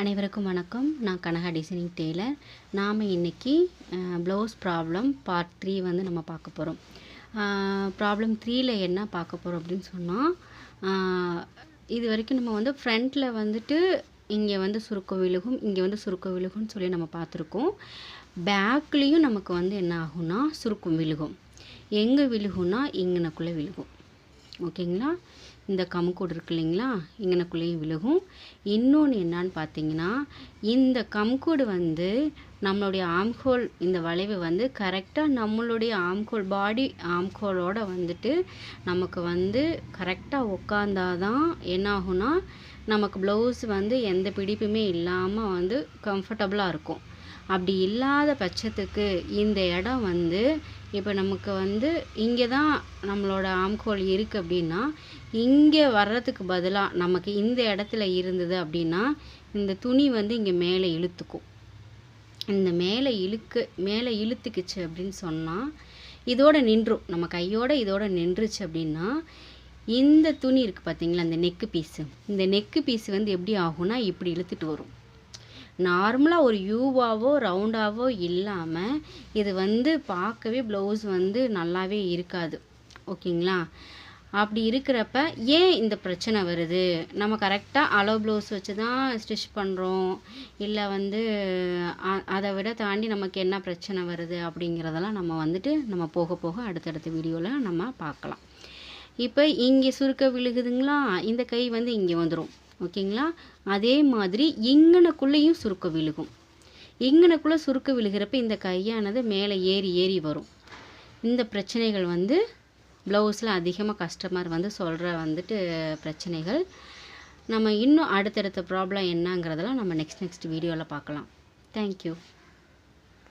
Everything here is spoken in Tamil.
அனைவருக்கும் வணக்கம். நான் கனகா டிசைனிங் டெய்லர் நாம் இன்றைக்கி ப்ளவுஸ் ப்ராப்ளம் பார்ட் த்ரீ வந்து நம்ம பார்க்க போகிறோம் ப்ராப்ளம் த்ரீயில் என்ன பார்க்க போகிறோம் அப்படின்னு சொன்னால் இது வரைக்கும் நம்ம வந்து ஃப்ரண்ட்டில் வந்துட்டு இங்கே வந்து சுருக்க விழுகும் இங்கே வந்து சுருக்க விழுகும்னு சொல்லி நம்ம பார்த்துருக்கோம். பேக்லேயும் நமக்கு வந்து என்ன ஆகும்னா சுருக்கம் விழுகும். எங்கே விழுகும்னா இங்கனக்குள்ளே விழுகும். ஓகேங்களா? இந்த கம்கூடு இருக்கு இல்லைங்களா? இங்கனக்குள்ளேயும் விழுகும் இன்னொன்று என்னான்னு பார்த்தீங்கன்னா இந்த கம்கூடு வந்து நம்மளுடைய ஆம்கோல் இந்த வளைவு வந்து கரெக்டாக நம்மளுடைய ஆம்கோல் பாடி ஆம்கோலோட வந்துட்டு நமக்கு வந்து கரெக்டாக உக்காந்தாதான் என்னாகும்னா நமக்கு ப்ளவுஸ் வந்து எந்த பிடிப்புமே இல்லாமல் வந்து கம்ஃபர்டபுளாக இருக்கும். அப்படி இல்லாத பட்சத்துக்கு இந்த இடம் வந்து இப்போ நமக்கு வந்து இங்கே தான் நம்மளோட ஆம்கோல் இருக்குது அப்படின்னா இங்கே வர்றதுக்கு பதிலாக நமக்கு இந்த இடத்துல இருந்தது அப்படின்னா இந்த துணி வந்து இங்கே மேலே இழுத்துக்கும். இந்த மேலே இழுக்கு மேலே இழுத்துக்குச்சு அப்படின்னு சொன்னால் இதோட நின்றும். நம்ம கையோட இதோட நின்றுச்சு அப்படின்னா இந்த துணி இருக்குது பார்த்தீங்களா இந்த நெக்கு பீஸு இந்த நெக்கு பீஸ் வந்து எப்படி ஆகும்னா இப்படி இழுத்துட்டு வரும். நார்மலாக ஒரு யூவாவோ ரவுண்டாவோ இல்லாமல் இது வந்து பார்க்கவே ப்ளவுஸ் வந்து நல்லாவே இருக்காது. ஓகேங்களா? அப்படி இருக்கிறப்ப ஏன் இந்த பிரச்சனை வருது? நம்ம கரெக்டாக அளவு ப்ளவுஸ் வச்சு தான் ஸ்டிச் பண்ணுறோம் இல்லை வந்து அதை விட தாண்டி நமக்கு என்ன பிரச்சனை வருது அப்படிங்கிறதெல்லாம் நம்ம வந்துட்டு நம்ம போக போக அடுத்தடுத்த வீடியோவில் நம்ம பார்க்கலாம். இப்போ இங்கே சுருக்க விழுகுதுங்களா? இந்த கை வந்து இங்கே வந்துடும் ஓகேங்களா? அதே மாதிரி இங்கனக்குள்ளேயும் சுருக்க விழுகும். இங்கனக்குள்ளே சுருக்க விழுகிறப்ப இந்த கையானது மேலே ஏறி ஏறி வரும். இந்த பிரச்சனைகள் வந்து ப்ளவுஸில் அதிகமாக கஸ்டமர் வந்து சொல்கிற வந்துட்டு பிரச்சனைகள். நம்ம இன்னும் அடுத்தடுத்த ப்ராப்ளம் என்னங்கிறதெல்லாம் நம்ம நெக்ஸ்ட் நெக்ஸ்ட் வீடியோவில் பார்க்கலாம். தேங்க்யூ